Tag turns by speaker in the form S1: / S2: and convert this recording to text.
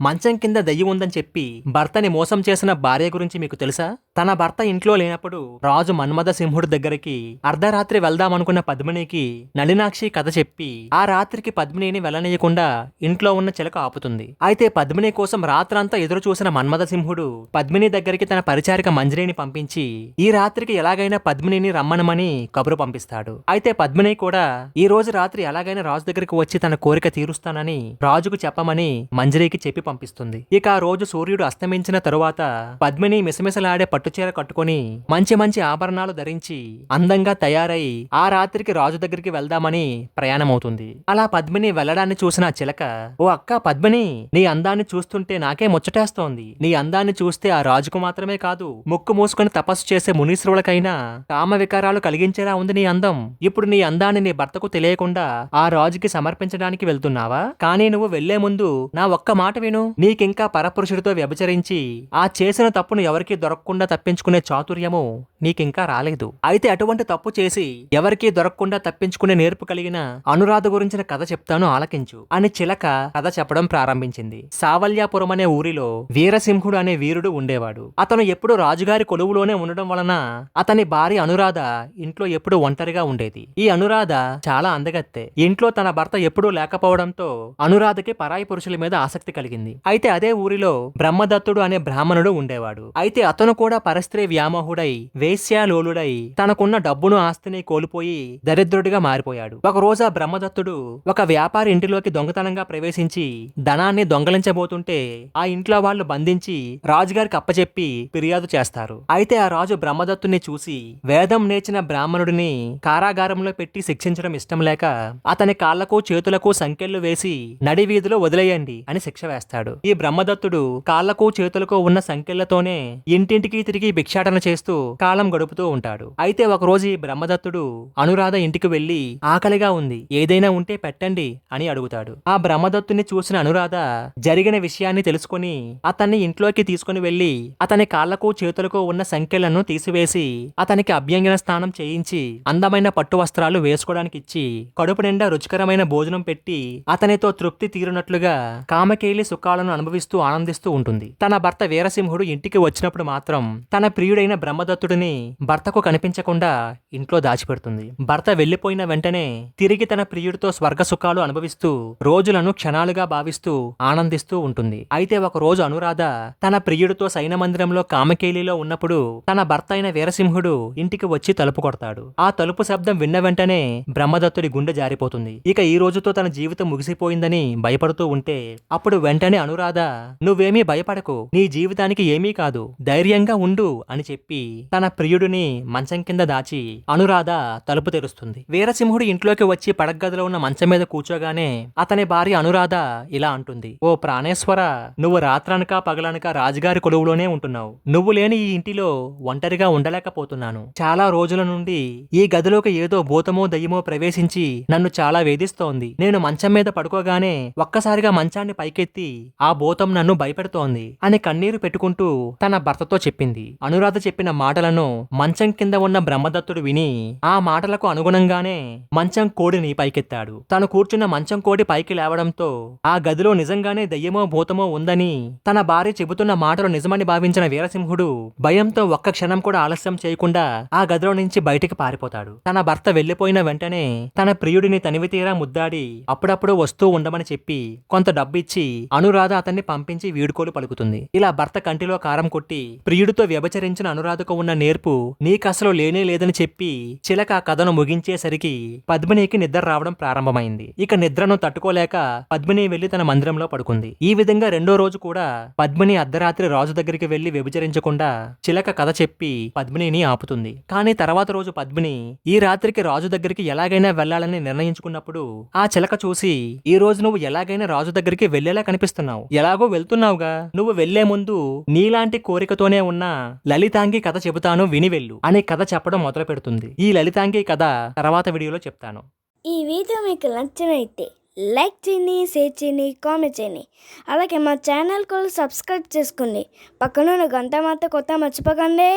S1: మంచం కింద దయ్యి ఉందని చెప్పి భర్తని మోసం చేసిన భార్య గురించి మీకు తెలుసా? తన భర్త ఇంట్లో లేనప్పుడు రాజు మన్మథ సింహుడి దగ్గరికి అర్ధరాత్రి వెళ్దామనుకున్న పద్మినికి నళినాక్షి కథ చెప్పి ఆ రాత్రికి పద్మినిని వెళ్ళనీయకుండా ఇంట్లో ఉన్న చిలక ఆపుతుంది. అయితే పద్మిని కోసం రాత్రంతా ఎదురు చూసిన మన్మథ సింహుడు పద్మిని దగ్గరికి తన పరిచారిక మంజరిని పంపించి ఈ రాత్రికి ఎలాగైనా పద్మినిని రమ్మనమని కబురు పంపిస్తాడు. అయితే పద్మిని కూడా ఈ రోజు రాత్రి ఎలాగైనా రాజు దగ్గరికి వచ్చి తన కోరిక తీరుస్తానని రాజుకు చెప్పమని మంజరికి చెప్పి పంపిస్తుంది. ఇక ఆ రోజు సూర్యుడు అస్తమించిన తరువాత పద్మిని మిసమిసలాడే పట్టు పట్టుచీర కట్టుకొని మంచి మంచి ఆభరణాలు ధరించి అందంగా తయారై ఆ రాత్రికి రాజు దగ్గరికి వెళ్దామని ప్రయాణమవుతుంది. అలా పద్మిని వెళ్ళడాన్ని చూసిన చిలక ఓ అక్క పద్మిని నీ అందాన్ని చూస్తుంటే నాకే ముచ్చటేస్తోంది. నీ అందాన్ని చూస్తే ఆ రాజుకు మాత్రమే కాదు ముక్కు మూసుకొని తపస్సు చేసే మునీశ్వరులకైనా కామ వికారాలు కలిగించేలా ఉంది నీ అందం. ఇప్పుడు నీ అందాన్ని నీ భర్తకు తెలియకుండా ఆ రాజుకి సమర్పించడానికి వెళ్తున్నావా? కానీ నువ్వు వెళ్ళే ముందు నా ఒక్క మాట విను. నీకింకా పరపురుషుడితో వ్యభిచరించి ఆ చేసిన తప్పును ఎవరికీ దొరకకుండా తప్పించుకునే చాతుర్యము నీకింకా రాలేదు. అయితే అటువంటి తప్పు చేసి ఎవరికీ దొరకకుండా తప్పించుకునే నేర్పు కలిగిన అనురాధ గురించిన కథ చెప్తాను ఆలకించు. అని చిలక కథ చెప్పడం ప్రారంభించింది. సావల్యాపురం అనే ఊరిలో వీరసింహుడు అనే వీరుడు ఉండేవాడు. అతను ఎప్పుడు రాజుగారి కొలువులోనే ఉండడం వలన అతని భార్య అనురాధ ఇంట్లో ఎప్పుడు ఒంటరిగా ఉండేది. ఈ అనురాధ చాలా అందగత్తె. ఇంట్లో తన భర్త ఎప్పుడూ లేకపోవడంతో అనురాధకి పరాయి పురుషుల మీద ఆసక్తి కలిగింది. అయితే అదే ఊరిలో బ్రహ్మదత్తుడు అనే బ్రాహ్మణుడు ఉండేవాడు. అయితే అతను కూడా పరస్త్రీ వ్యామోహుడై వేశ్యాలోలుడై తనకున్న డబ్బును ఆస్తిని కోల్పోయి దరిద్రుడిగా మారిపోయాడు. ఒక రోజు ఆ బ్రహ్మదత్తుడు ఒక వ్యాపారి ఇంటిలోకి దొంగతనంగా ప్రవేశించి ధనాన్ని దొంగలించబోతుంటే ఆ ఇంట్లో వాళ్ళు బంధించి రాజుగారికి అప్పచెప్పి ఫిర్యాదు చేస్తారు. అయితే ఆ రాజు బ్రహ్మదత్తుని చూసి వేదం నేర్చిన బ్రాహ్మణుడిని కారాగారంలో పెట్టి శిక్షించడం ఇష్టం లేక అతని కాళ్ళకు చేతులకు సంకెళ్ళు వేసి నడి వీధిలో వదిలేయండి అని శిక్ష వేస్తాడు. ఈ బ్రహ్మదత్తుడు కాళ్ళకు చేతులకు ఉన్న సంకెళ్ళతోనే ఇంటింటికి తిరిగి భిక్షాటన చేస్తూ కాలం గడుపుతూ ఉంటాడు. అయితే ఒక రోజు ఈ బ్రహ్మదత్తుడు అనురాధ ఇంటికి వెళ్ళి ఆకలిగా ఉంది. ఏదైనా ఉంటే పెట్టండి అని అడుగుతాడు. ఆ బ్రహ్మదత్తుని చూసిన అనురాధ జరిగిన విషయాన్ని తెలుసుకుని అతన్ని ఇంట్లోకి తీసుకుని వెళ్ళి అతని కాళ్ళకు చేతులకు ఉన్న సంఖ్యలను తీసివేసి అతనికి అభ్యంగన స్నానం చేయించి అందమైన పట్టు వస్త్రాలు వేసుకోవడానికి ఇచ్చి కడుపు నిండా రుచికరమైన భోజనం పెట్టి అతనితో తృప్తి తీరునట్లుగా కామకేలి సుఖాలను అనుభవిస్తూ ఆనందిస్తూ ఉంటుంది. తన భర్త వీరసింహుడు ఇంటికి వచ్చినప్పుడు మాత్రం తన ప్రియుడైన బ్రహ్మదత్తుడిని భర్తకు కనిపించకుండా ఇంట్లో దాచిపెడుతుంది. భర్త వెళ్ళిపోయిన వెంటనే తిరిగి తన ప్రియుడితో స్వర్గ సుఖాలు అనుభవిస్తూ రోజులను క్షణాలుగా భావిస్తూ ఆనందిస్తూ ఉంటుంది. అయితే ఒక రోజు అనురాధ తన ప్రియుడితో సైన మందిరంలో కామకేలిలో ఉన్నప్పుడు తన భర్త అయిన వీరసింహుడు ఇంటికి వచ్చి తలుపు కొడతాడు. ఆ తలుపు శబ్దం విన్న వెంటనే బ్రహ్మదత్తుడి గుండె జారిపోతుంది. ఇక ఈ రోజుతో తన జీవితం ముగిసిపోయిందని భయపడుతూ ఉంటే అప్పుడు వెంటనే అనురాధ నువ్వేమీ భయపడకు. నీ జీవితానికి ఏమీ కాదు. ధైర్యంగా ఉండు అని చెప్పి తన ప్రియుడిని మంచం కింద దాచి అనురాధ తలుపు తెరుస్తుంది. వీరసింహుడు ఇంట్లోకి వచ్చి పడగదిలో ఉన్న మంచం మీద కూర్చోగానే అతని భార్య అనురాధ ఇలా అంటుంది. ఓ ప్రాణేశ్వర నువ్వు రాత్రనక పగలనక రాజుగారి కొలువులోనే ఉంటున్నావు. నువ్వు లేని ఈ ఇంటిలో ఒంటరిగా ఉండలేకపోతున్నాను. చాలా రోజుల నుండి ఈ గదిలోకి ఏదో భూతమో దయ్యమో ప్రవేశించి నన్ను చాలా వేధిస్తోంది. నేను మంచం మీద పడుకోగానే ఒక్కసారిగా మంచాన్ని పైకెత్తి ఆ భూతం నన్ను భయపెడుతోంది అని కన్నీరు పెట్టుకుంటూ తన భర్తతో చెప్పింది. అనురాధ చెప్పిన మాటలను మంచం కింద ఉన్న బ్రహ్మదత్తుడు విని ఆ మాటలకు అనుగుణంగానే మంచం కోడిని పైకెత్తాడు. తను కూర్చున్న మంచం కోడి పైకి లేవడంతో ఆ గదిలో నిజంగానే దయ్యమో భూతమో ఉందని తన భార్య చెబుతున్న మాటలు నిజమని భావించిన వీరసింహుడు భయంతో ఒక్క క్షణం కూడా ఆలస్యం చేయకుండా ఆ గదిలో నుంచి బయటికి పారిపోతాడు. తన భర్త వెళ్ళిపోయిన వెంటనే తన ప్రియుడిని తనివితీరా ముద్దాడి అప్పుడప్పుడు వస్తూ ఉండమని చెప్పి కొంత డబ్బిచ్చి అనురాధ అతన్ని పంపించి వీడుకోలు పలుకుతుంది. ఇలా భర్త కంటిలో కారం కొట్టి ప్రియుడితో వ్యభచరించిన అనురాధకు ఉన్న నేర్పు నీకసలు లేనే లేదని చెప్పి చిలక ఆ కథను ముగించేసరికి పద్మినికి నిద్ర రావడం ప్రారంభమైంది. ఇక నిద్రను తట్టుకోలేక పద్మిని వెళ్ళి తన మందిరంలో పడుకుంది. ఈ విధంగా రెండో రోజు కూడా పద్మిని అర్ధరాత్రి రాజు దగ్గరికి వెళ్ళి వ్యభిచరించకుండా చిలక కథ చెప్పి పద్మినిని ఆపుతుంది. కానీ తర్వాత రోజు పద్మిని ఈ రాత్రికి రాజు దగ్గరికి ఎలాగైనా వెళ్ళాలని నిర్ణయించుకున్నప్పుడు ఆ చిలక చూసి ఈ రోజు నువ్వు ఎలాగైనా రాజు దగ్గరికి వెళ్ళేలా కనిపిస్తున్నావు. ఎలాగో వెళ్తున్నావుగా. నువ్వు వెళ్ళే ముందు నీలాంటి కోరికతోనే ఉన్న లలితాంగి కథ చెబుతాను విని వెళ్ళు అనే కథ చెప్పడం మొదలు పెడుతుంది ఈ లలితాంగి కథ తర్వాత వీడియోలో చెప్తాను.
S2: ఈ వీడియో మీకు నచ్చినైతే లైక్ చేయండి షేర్ చేయండి కామెంట్ చేయండి. అలాగే మా ఛానల్ కూడా సబ్స్క్రైబ్ చేసుకోండి. పక్కన ఉన్న గంట మాత్రం కొత్త మర్చిపోకండి.